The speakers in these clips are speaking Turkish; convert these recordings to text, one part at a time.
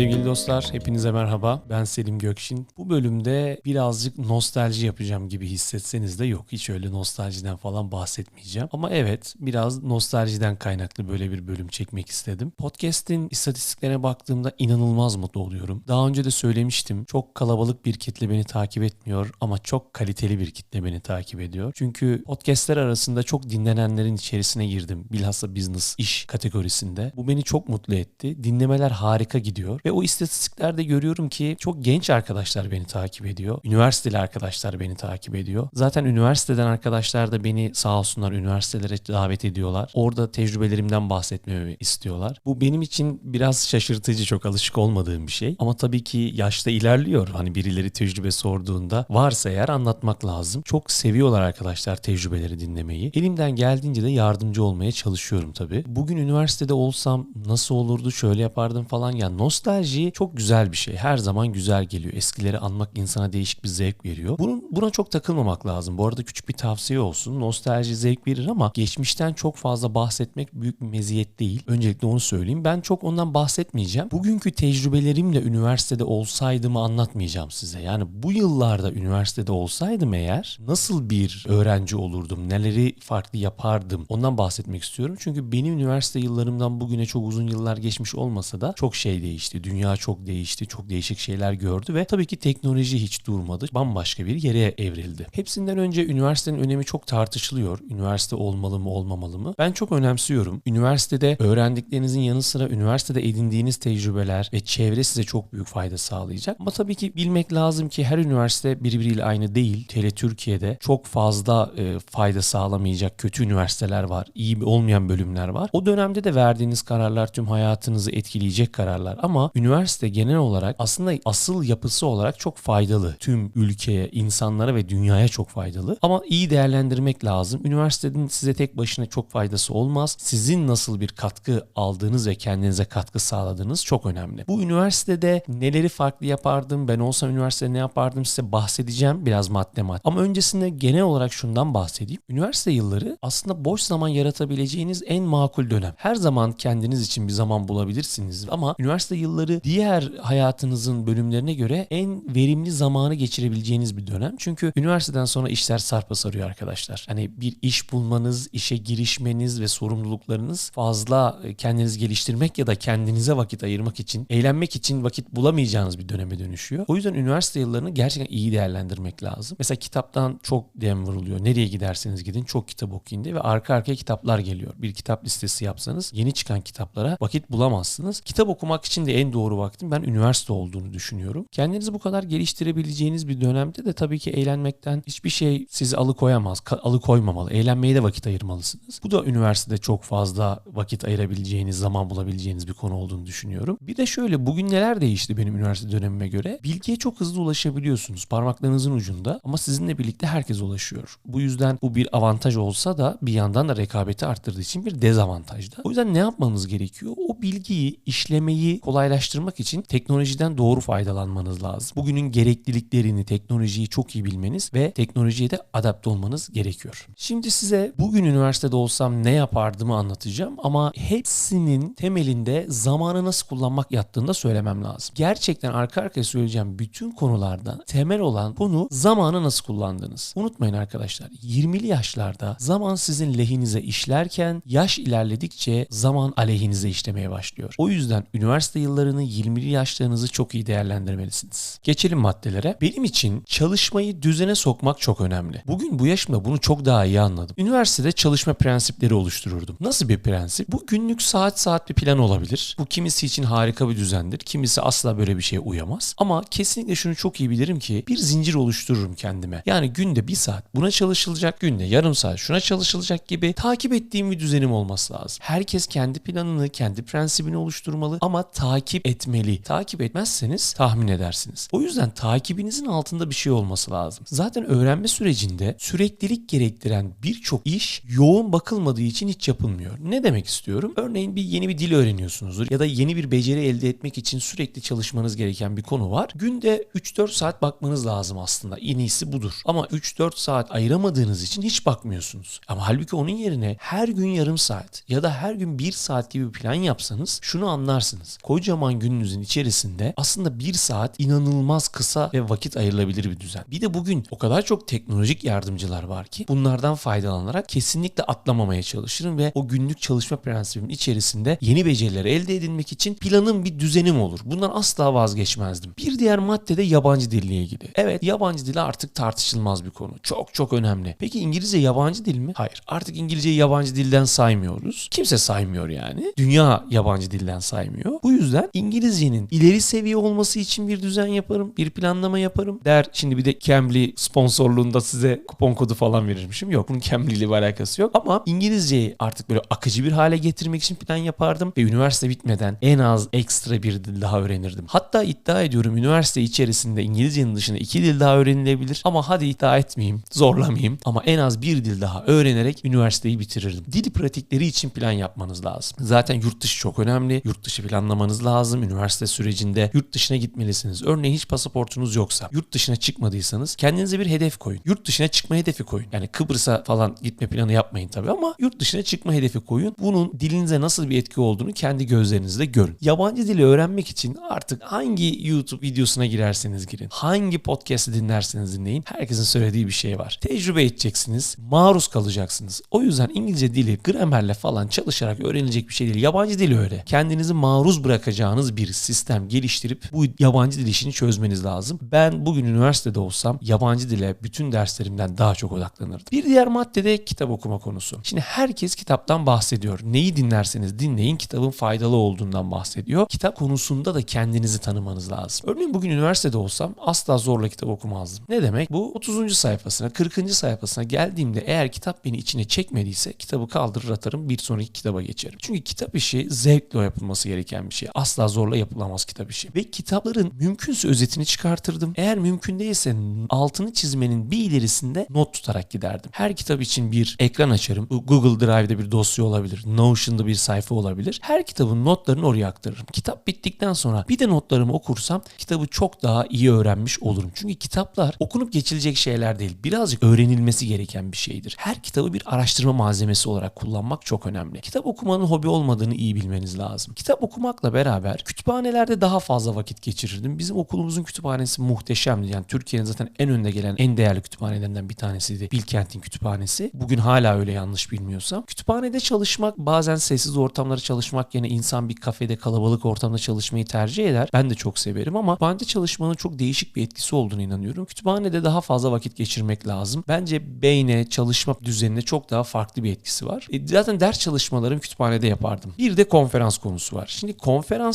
Sevgili dostlar, hepinize merhaba. Ben Selim Gökşin. Bu bölümde birazcık nostalji yapacağım gibi hissetseniz de yok. Hiç öyle nostaljiden falan bahsetmeyeceğim. Ama evet, biraz nostaljiden kaynaklı böyle bir bölüm çekmek istedim. Podcast'in istatistiklerine baktığımda inanılmaz mutlu oluyorum. Daha önce de söylemiştim. Çok kalabalık bir kitle beni takip etmiyor ama çok kaliteli bir kitle beni takip ediyor. Çünkü podcastler arasında çok dinlenenlerin içerisine girdim. Bilhassa business, iş kategorisinde. Bu beni çok mutlu etti. Dinlemeler harika gidiyor. Ve o istatistiklerde görüyorum ki çok genç arkadaşlar beni takip ediyor. Üniversiteli arkadaşlar beni takip ediyor. Zaten üniversiteden arkadaşlar da beni sağ olsunlar üniversitelere davet ediyorlar. Orada tecrübelerimden bahsetmemi istiyorlar. Bu benim için biraz şaşırtıcı, çok alışık olmadığım bir şey. Ama tabii ki yaşta ilerliyor. Hani birileri tecrübe sorduğunda varsa eğer anlatmak lazım. Çok seviyorlar arkadaşlar tecrübeleri dinlemeyi. Elimden geldiğince de yardımcı olmaya çalışıyorum tabii. Bugün üniversitede olsam nasıl olurdu, şöyle yapardım falan. Yani nostalji çok güzel bir şey. Her zaman güzel geliyor. Eskileri anmak insana değişik bir zevk veriyor. Bunun, buna çok takılmamak lazım. Bu arada küçük bir tavsiye olsun. Nostalji zevk verir ama geçmişten çok fazla bahsetmek büyük bir meziyet değil. Öncelikle onu söyleyeyim. Ben çok ondan bahsetmeyeceğim. Bugünkü tecrübelerimle üniversitede olsaydımı anlatmayacağım size. Yani bu yıllarda üniversitede olsaydım eğer nasıl bir öğrenci olurdum, neleri farklı yapardım ondan bahsetmek istiyorum. Çünkü benim üniversite yıllarımdan bugüne çok uzun yıllar geçmiş olmasa da çok şey değişti. Dünya çok değişti. Çok değişik şeyler gördü ve tabii ki teknoloji hiç durmadı. Bambaşka bir yere evrildi. Hepsinden önce üniversitenin önemi çok tartışılıyor. Üniversite olmalı mı olmamalı mı? Ben çok önemsiyorum. Üniversitede öğrendiklerinizin yanı sıra üniversitede edindiğiniz tecrübeler ve çevre size çok büyük fayda sağlayacak. Ama tabii ki bilmek lazım ki her üniversite birbiriyle aynı değil. Hele Türkiye'de çok fazla e, fayda sağlamayacak kötü üniversiteler var. iyi olmayan bölümler var. O dönemde de verdiğiniz kararlar tüm hayatınızı etkileyecek kararlar. Ama üniversite genel olarak aslında asıl yapısı olarak çok faydalı. Tüm ülkeye, insanlara ve dünyaya çok faydalı. Ama iyi değerlendirmek lazım. Üniversitenin size tek başına çok faydası olmaz. Sizin nasıl bir katkı aldığınız ve kendinize katkı sağladığınız çok önemli. Bu üniversitede neleri farklı yapardım, ben olsam üniversitede ne yapardım size bahsedeceğim biraz madde madde. Ama öncesinde genel olarak şundan bahsedeyim. Üniversite yılları aslında boş zaman yaratabileceğiniz en makul dönem. Her zaman kendiniz için bir zaman bulabilirsiniz ama üniversite yılları diğer hayatınızın bölümlerine göre en verimli zamanı geçirebileceğiniz bir dönem. Çünkü üniversiteden sonra işler sarpa sarıyor arkadaşlar. Hani bir iş bulmanız, işe girişmeniz ve sorumluluklarınız fazla kendinizi geliştirmek ya da kendinize vakit ayırmak için, eğlenmek için vakit bulamayacağınız bir döneme dönüşüyor. O yüzden üniversite yıllarını gerçekten iyi değerlendirmek lazım. Mesela kitaptan çok dem vuruluyor. Nereye giderseniz gidin çok kitap okuyun diye ve arka arkaya kitaplar geliyor. Bir kitap listesi yapsanız yeni çıkan kitaplara vakit bulamazsınız. Kitap okumak için de en doğru vaktin ben üniversite olduğunu düşünüyorum. Kendinizi bu kadar geliştirebileceğiniz bir dönemde de tabii ki eğlenmekten hiçbir şey sizi alıkoyamaz, alıkoymamalı. Eğlenmeye de vakit ayırmalısınız. Bu da üniversitede çok fazla vakit ayırabileceğiniz, zaman bulabileceğiniz bir konu olduğunu düşünüyorum. Bir de şöyle bugün neler değişti benim üniversite dönemime göre? Bilgiye çok hızlı ulaşabiliyorsunuz parmaklarınızın ucunda ama sizinle birlikte herkes ulaşıyor. Bu yüzden bu bir avantaj olsa da bir yandan da rekabeti arttırdığı için bir dezavantaj da. O yüzden ne yapmanız gerekiyor? O bilgiyi, işlemeyi kolaylaştırmak için teknolojiden doğru faydalanmanız lazım. Bugünün gerekliliklerini, teknolojiyi çok iyi bilmeniz ve teknolojiye de adapte olmanız gerekiyor. Şimdi size bugün üniversitede olsam ne yapardımı anlatacağım ama hepsinin temelinde zamanı nasıl kullanmak yattığında söylemem lazım. Gerçekten arka arkaya söyleyeceğim bütün konulardan temel olan konu zamanı nasıl kullandınız. Unutmayın arkadaşlar 20'li yaşlarda zaman sizin lehinize işlerken yaş ilerledikçe zaman aleyhinize işlemeye başlıyor. O yüzden üniversite yıllarını 20'li yaşlarınızı çok iyi değerlendirmelisiniz. Geçelim maddelere. Benim için çalışmayı düzene sokmak çok önemli. Bugün bu yaşımda bunu çok daha iyi anladım. Üniversitede çalışma prensipleri oluştururdum. Nasıl bir prensip? Bu günlük saat saat bir plan olabilir. Bu kimisi için harika bir düzendir. Kimisi asla böyle bir şeye uyamaz. Ama kesinlikle şunu çok iyi bilirim ki bir zincir oluştururum kendime. Yani günde bir saat buna çalışılacak, günde yarım saat şuna çalışılacak gibi takip ettiğim bir düzenim olması lazım. Herkes kendi planını, kendi prensibini oluşturmalı ama takip etmeli. Takip etmezseniz tahmin edersiniz. O yüzden takibinizin altında bir şey olması lazım. Zaten öğrenme sürecinde süreklilik gerektiren birçok iş yoğun bakılmadığı için hiç yapılmıyor. Ne demek istiyorum? Örneğin bir yeni bir dil öğreniyorsunuzdur ya da yeni bir beceri elde etmek için sürekli çalışmanız gereken bir konu var. Günde 3-4 saat bakmanız lazım aslında. En iyisi budur. Ama 3-4 saat ayıramadığınız için hiç bakmıyorsunuz. Ama halbuki onun yerine her gün yarım saat ya da her gün 1 saat gibi bir plan yapsanız şunu anlarsınız. Kocaman kocaman gününüzün içerisinde aslında bir saat inanılmaz kısa ve vakit ayrılabilir bir düzen. Bir de bugün o kadar çok teknolojik yardımcılar var ki bunlardan faydalanarak kesinlikle atlamamaya çalışırım ve o günlük çalışma prensibimin içerisinde yeni becerileri elde edilmek için planım bir düzenim olur. Bundan asla vazgeçmezdim. Bir diğer madde de yabancı dille ilgili. Evet yabancı dil artık tartışılmaz bir konu. Çok çok önemli. Peki İngilizce yabancı dil mi? Hayır. Artık İngilizceyi yabancı dilden saymıyoruz. Kimse saymıyor yani. Dünya yabancı dilden saymıyor. Bu yüzden İngilizcenin ileri seviye olması için bir düzen yaparım. Bir planlama yaparım. Der şimdi bir de Cambly sponsorluğunda size kupon kodu falan verirmişim. Yok bunun Cambly ile bir alakası yok. Ama İngilizceyi artık böyle akıcı bir hale getirmek için plan yapardım. Ve üniversite bitmeden en az ekstra bir dil daha öğrenirdim. Hatta iddia ediyorum üniversite içerisinde İngilizcenin dışında iki dil daha öğrenilebilir. Ama hadi iddia etmeyeyim, zorlamayayım. Ama en az bir dil daha öğrenerek üniversiteyi bitirirdim. Dil pratikleri için plan yapmanız lazım. Zaten yurt dışı çok önemli. Yurt dışı planlamanız lazım. Üniversite sürecinde yurt dışına gitmelisiniz. Örneğin hiç pasaportunuz yoksa, yurt dışına çıkmadıysanız kendinize bir hedef koyun. Yurt dışına çıkma hedefi koyun. Yani Kıbrıs'a falan gitme planı yapmayın tabii ama yurt dışına çıkma hedefi koyun. Bunun dilinize nasıl bir etki olduğunu kendi gözlerinizle görün. Yabancı dili öğrenmek için artık hangi YouTube videosuna girerseniz girin, hangi podcast'i dinlerseniz dinleyin, herkesin söylediği bir şey var. Tecrübe edeceksiniz, maruz kalacaksınız. O yüzden İngilizce dili gramerle falan çalışarak öğrenilecek bir şey değil. Yabancı dil öyle. Kendinizi maruz bırakacağınız bir sistem geliştirip bu yabancı dil işini çözmeniz lazım. Ben bugün üniversitede olsam yabancı dile bütün derslerimden daha çok odaklanırdım. Bir diğer madde de kitap okuma konusu. Şimdi herkes kitaptan bahsediyor. Neyi dinlerseniz dinleyin kitabın faydalı olduğundan bahsediyor. Kitap konusunda da kendinizi tanımanız lazım. Örneğin bugün üniversitede olsam asla zorla kitap okumazdım. Ne demek? Bu 30. sayfasına, 40. sayfasına geldiğimde eğer kitap beni içine çekmediyse kitabı kaldırır atarım bir sonraki kitaba geçerim. Çünkü kitap işi zevkle yapılması gereken bir şey. Asla zorla yapılamaz kitap işi. Ve kitapların mümkünse özetini çıkartırdım. Eğer mümkün değilse altını çizmenin bir ilerisinde not tutarak giderdim. Her kitap için bir ekran açarım. Google Drive'de bir dosya olabilir. Notion'da bir sayfa olabilir. Her kitabın notlarını oraya aktarırım. Kitap bittikten sonra bir de notlarımı okursam kitabı çok daha iyi öğrenmiş olurum. Çünkü kitaplar okunup geçilecek şeyler değil. Birazcık öğrenilmesi gereken bir şeydir. Her kitabı bir araştırma malzemesi olarak kullanmak çok önemli. Kitap okumanın hobi olmadığını iyi bilmeniz lazım. Kitap okumakla beraber kütüphanelerde daha fazla vakit geçirirdim. Bizim okulumuzun kütüphanesi muhteşemdi. Yani Türkiye'nin zaten en önde gelen en değerli kütüphanelerinden bir tanesiydi. Bilkent'in kütüphanesi. Bugün hala öyle yanlış bilmiyorsam. Kütüphanede çalışmak bazen sessiz ortamları çalışmak yerine insan bir kafede kalabalık ortamda çalışmayı tercih eder. Ben de çok severim ama kütüphanede çalışmanın çok değişik bir etkisi olduğunu inanıyorum. Kütüphanede daha fazla vakit geçirmek lazım. Bence beyne, çalışma düzenine çok daha farklı bir etkisi var. E, zaten ders çalışmalarımı kütüphanede yapardım. Bir de konferans konusu var. Şimdi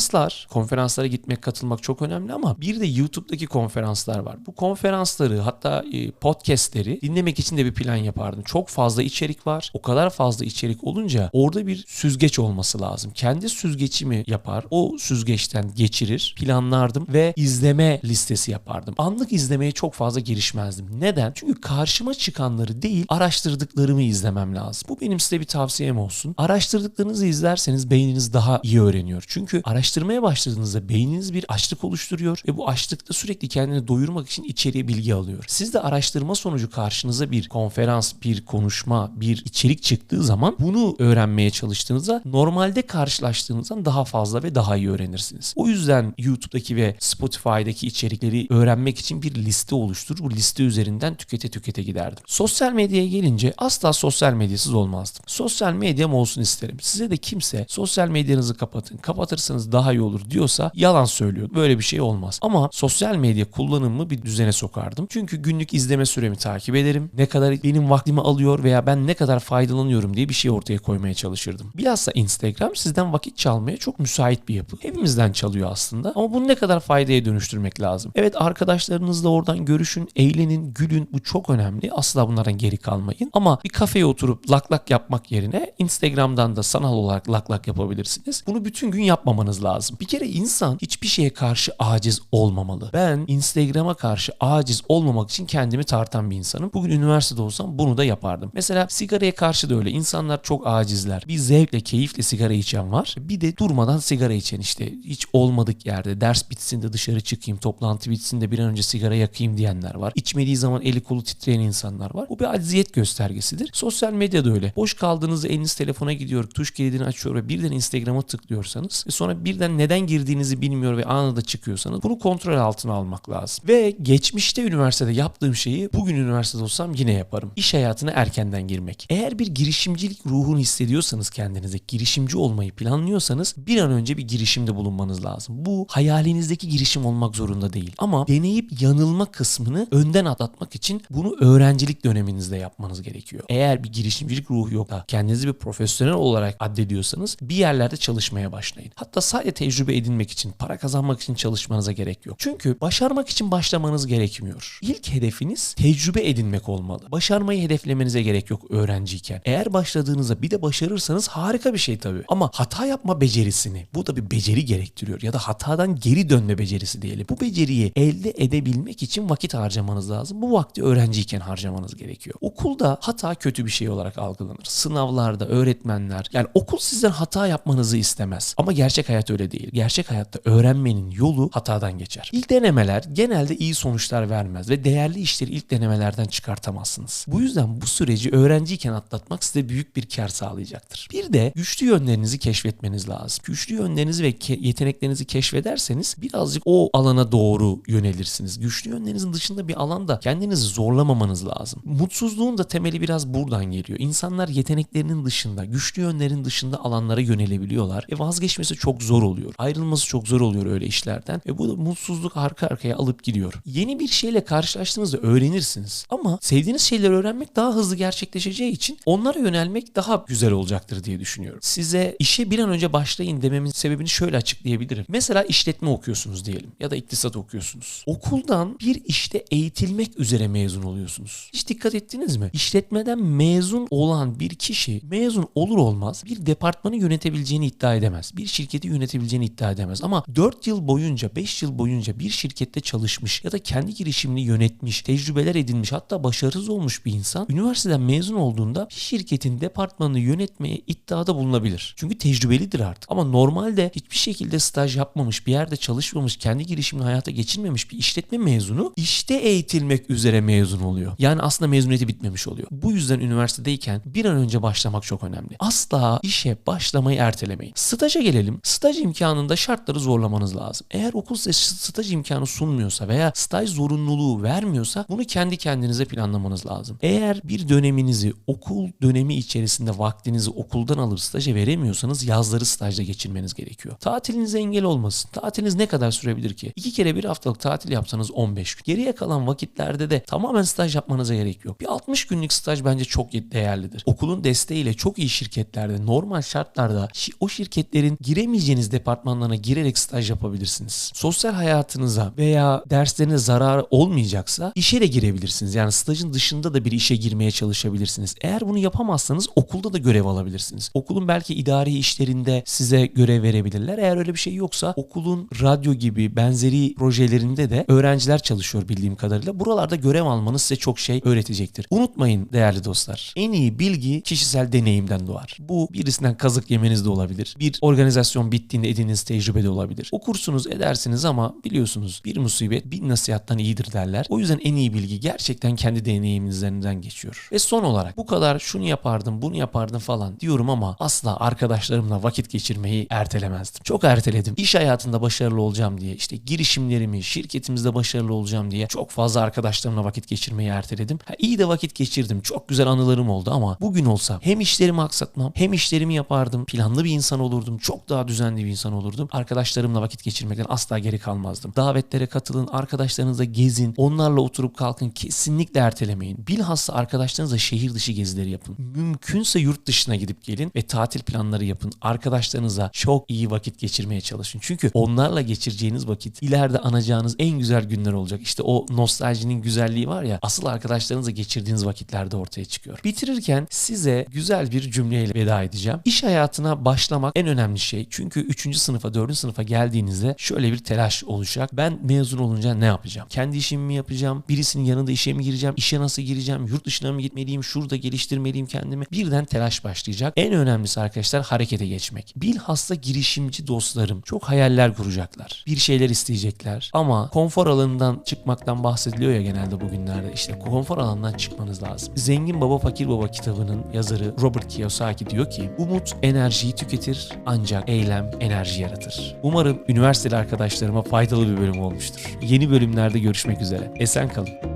konferanslar, konferanslara gitmek, katılmak çok önemli ama bir de YouTube'daki konferanslar var. Bu konferansları hatta e, podcastleri dinlemek için de bir plan yapardım. Çok fazla içerik var. O kadar fazla içerik olunca orada bir süzgeç olması lazım. Kendi süzgeçimi yapar. O süzgeçten geçirir, planlardım ve izleme listesi yapardım. Anlık izlemeye çok fazla girişmezdim. Neden? Çünkü karşıma çıkanları değil, araştırdıklarımı izlemem lazım. Bu benim size bir tavsiyem olsun. Araştırdıklarınızı izlerseniz beyniniz daha iyi öğreniyor. Çünkü araştırmaya başladığınızda beyniniz bir açlık oluşturuyor ve bu açlıkta sürekli kendini doyurmak için içeriye bilgi alıyor. Siz de araştırma sonucu karşınıza bir konferans, bir konuşma, bir içerik çıktığı zaman bunu öğrenmeye çalıştığınızda normalde karşılaştığınızdan daha fazla ve daha iyi öğrenirsiniz. O yüzden YouTube'daki ve Spotify'daki içerikleri öğrenmek için bir liste oluşturur. Bu liste üzerinden tükete tükete giderdim. Sosyal medyaya gelince asla sosyal medyasız olmazdım. Sosyal medyam olsun isterim. Size de kimse sosyal medyanızı kapatın, kapatırsanız daha iyi olur diyorsa yalan söylüyor. Böyle bir şey olmaz. Ama sosyal medya kullanımımı bir düzene sokardım. Çünkü günlük izleme süremi takip ederim. Ne kadar benim vaktimi alıyor veya ben ne kadar faydalanıyorum diye bir şey ortaya koymaya çalışırdım. Bilhassa Instagram sizden vakit çalmaya çok müsait bir yapı. Hepimizden çalıyor aslında ama bunu ne kadar faydaya dönüştürmek lazım. Evet arkadaşlarınızla oradan görüşün, eğlenin, gülün. Bu çok önemli. Asla bunlardan geri kalmayın. Ama bir kafeye oturup lak lak yapmak yerine Instagram'dan da sanal olarak lak lak yapabilirsiniz. Bunu bütün gün yapmamanız lazım. Bir kere insan hiçbir şeye karşı aciz olmamalı. Ben Instagram'a karşı aciz olmamak için kendimi tartan bir insanım. Bugün üniversitede olsam bunu da yapardım. Mesela sigaraya karşı da öyle. İnsanlar çok acizler. Bir zevkle, keyifle sigara içen var. Bir de durmadan sigara içen işte. Hiç olmadık yerde. Ders bitsin de dışarı çıkayım, toplantı bitsin de bir an önce sigara yakayım diyenler var. İçmediği zaman eli kolu titreyen insanlar var. Bu bir acziyet göstergesidir. Sosyal medya da öyle. Boş kaldığınızda eliniz telefona gidiyor, tuş kilidini açıyor ve birden Instagram'a tıklıyorsanız ve sonra birden üniversiteden neden girdiğinizi bilmiyor ve anında çıkıyorsanız bunu kontrol altına almak lazım. Ve geçmişte üniversitede yaptığım şeyi bugün üniversitede olsam yine yaparım. İş hayatına erkenden girmek. Eğer bir girişimcilik ruhunu hissediyorsanız kendinize, girişimci olmayı planlıyorsanız bir an önce bir girişimde bulunmanız lazım. Bu hayalinizdeki girişim olmak zorunda değil. Ama deneyip yanılma kısmını önden atlatmak için bunu öğrencilik döneminizde yapmanız gerekiyor. Eğer bir girişimcilik ruhu yok da kendinizi bir profesyonel olarak addediyorsanız bir yerlerde çalışmaya başlayın. Hatta sadece tecrübe edinmek için, para kazanmak için çalışmanıza gerek yok. Çünkü başarmak için başlamanız gerekmiyor. İlk hedefiniz tecrübe edinmek olmalı. Başarmayı hedeflemenize gerek yok öğrenciyken. Eğer başladığınızda bir de başarırsanız harika bir şey tabii. Ama hata yapma becerisini, bu da bir beceri gerektiriyor ya da hatadan geri dönme becerisi diyelim. Bu beceriyi elde edebilmek için vakit harcamanız lazım. Bu vakti öğrenciyken harcamanız gerekiyor. Okulda hata kötü bir şey olarak algılanır. Sınavlarda öğretmenler yani okul sizden hata yapmanızı istemez. Ama gerçek hayat öyle değil. Gerçek hayatta öğrenmenin yolu hatadan geçer. İlk denemeler genelde iyi sonuçlar vermez ve değerli işleri ilk denemelerden çıkartamazsınız. Bu yüzden bu süreci öğrenciyken atlatmak size büyük bir kar sağlayacaktır. Bir de güçlü yönlerinizi keşfetmeniz lazım. Güçlü yönlerinizi ve ke- yeteneklerinizi keşfederseniz birazcık o alana doğru yönelirsiniz. Güçlü yönlerinizin dışında bir alanda kendinizi zorlamamanız lazım. Mutsuzluğun da temeli biraz buradan geliyor. İnsanlar yeteneklerinin dışında, güçlü yönlerin dışında alanlara yönelebiliyorlar ve vazgeçmesi çok zor oluyor. Ayrılması çok zor oluyor öyle işlerden ve bu da mutsuzluk arka arkaya alıp gidiyor. Yeni bir şeyle karşılaştığınızda öğrenirsiniz ama sevdiğiniz şeyleri öğrenmek daha hızlı gerçekleşeceği için onlara yönelmek daha güzel olacaktır diye düşünüyorum. Size işe bir an önce başlayın dememin sebebini şöyle açıklayabilirim. Mesela işletme okuyorsunuz diyelim ya da iktisat okuyorsunuz. Okuldan bir işte eğitilmek üzere mezun oluyorsunuz. Hiç dikkat ettiniz mi? İşletmeden mezun olan bir kişi mezun olur olmaz bir departmanı yönetebileceğini iddia edemez. Bir şirketi yönetebileceğini iddia edemez. Ama 4 yıl boyunca 5 yıl boyunca bir şirkette çalışmış ya da kendi girişimini yönetmiş, tecrübeler edinmiş hatta başarısız olmuş bir insan üniversiteden mezun olduğunda bir şirketin departmanını yönetmeye iddiada bulunabilir. Çünkü tecrübelidir artık. Ama normalde hiçbir şekilde staj yapmamış, bir yerde çalışmamış, kendi girişimini hayata geçirmemiş bir işletme mezunu işte eğitilmek üzere mezun oluyor. Yani aslında mezuniyeti bitmemiş oluyor. Bu yüzden üniversitedeyken bir an önce başlamak çok önemli. Asla işe başlamayı ertelemeyin. Staja gelelim. Staj imkanında şartları zorlamanız lazım. Eğer okul size staj imkanı sunmuyorsa veya staj zorunluluğu vermiyorsa bunu kendi kendinize planlamanız lazım. Eğer bir döneminizi okul dönemi içerisinde vaktinizi okuldan alıp staja veremiyorsanız yazları stajda geçirmeniz gerekiyor. Tatilinize engel olmasın. Tatiliniz ne kadar sürebilir ki? İki kere bir haftalık tatil yapsanız 15 gün. Geriye kalan vakitlerde de tamamen staj yapmanıza gerek yok. Bir 60 günlük staj bence çok değerlidir. Okulun desteğiyle çok iyi şirketlerde normal şartlarda o şirketlerin giremeyeceğiniz departmanlarına girerek staj yapabilirsiniz. Sosyal hayatınıza veya derslerine zarar olmayacaksa işe de girebilirsiniz. Yani stajın dışında da bir işe girmeye çalışabilirsiniz. Eğer bunu yapamazsanız okulda da görev alabilirsiniz. Okulun belki idari işlerinde size görev verebilirler. Eğer öyle bir şey yoksa okulun radyo gibi benzeri projelerinde de öğrenciler çalışıyor bildiğim kadarıyla. Buralarda görev almanız size çok şey öğretecektir. Unutmayın değerli dostlar. En iyi bilgi kişisel deneyimden doğar. Bu birisinden kazık yemeniz de olabilir. Bir organizasyon bittiğinde edindiğiniz tecrübe de olabilir. Okursunuz edersiniz ama biliyorsunuz bir musibet bir nasihattan iyidir derler. O yüzden en iyi bilgi gerçekten kendi deneyiminizlerinden geçiyor. Ve son olarak bu kadar şunu yapardım bunu yapardım falan diyorum ama asla arkadaşlarımla vakit geçirmeyi ertelemezdim. Çok erteledim. İş hayatında başarılı olacağım diye işte girişimlerimi şirketimizde başarılı olacağım diye çok fazla arkadaşlarımla vakit geçirmeyi erteledim. Ha, iyi de vakit geçirdim. Çok güzel anılarım oldu ama bugün olsa hem işlerimi aksatmam hem işlerimi yapardım. Planlı bir insan olurdum. Çok daha düzenli bir insan olurdum. Arkadaşlarımla vakit geçirmekten asla geri kalmazdım. Davetlere katılın, arkadaşlarınızla gezin, onlarla oturup kalkın. Kesinlikle ertelemeyin. Bilhassa arkadaşlarınızla şehir dışı gezileri yapın. Mümkünse yurt dışına gidip gelin ve tatil planları yapın. Arkadaşlarınıza çok iyi vakit geçirmeye çalışın. Çünkü onlarla geçireceğiniz vakit ileride anacağınız en güzel günler olacak. İşte o nostaljinin güzelliği var ya asıl arkadaşlarınızla geçirdiğiniz vakitlerde ortaya çıkıyor. Bitirirken size güzel bir cümleyle veda edeceğim. İş hayatına başlamak en önemli şey. Çünkü 3. sınıfa 4. sınıfa geldiğinizde şöyle bir telaş olacak. Ben mezun olunca ne yapacağım? Kendi işimi mi yapacağım? Birisinin yanında işe mi gireceğim? İşe nasıl gireceğim? Yurt dışına mı gitmeliyim? Şurada geliştirmeliyim kendimi? Birden telaş başlayacak. En önemlisi arkadaşlar harekete geçmek. Bilhassa girişimci dostlarım çok hayaller kuracaklar. Bir şeyler isteyecekler. Ama konfor alanından çıkmaktan bahsediliyor ya genelde bugünlerde. İşte konfor alanından çıkmanız lazım. Zengin Baba Fakir Baba kitabının yazarı Robert Kiyosaki diyor ki umut enerjiyi tüketir ancak eylem enerji enerji yaratır. Umarım üniversiteli arkadaşlarıma faydalı bir bölüm olmuştur. Yeni bölümlerde görüşmek üzere. Esen kalın.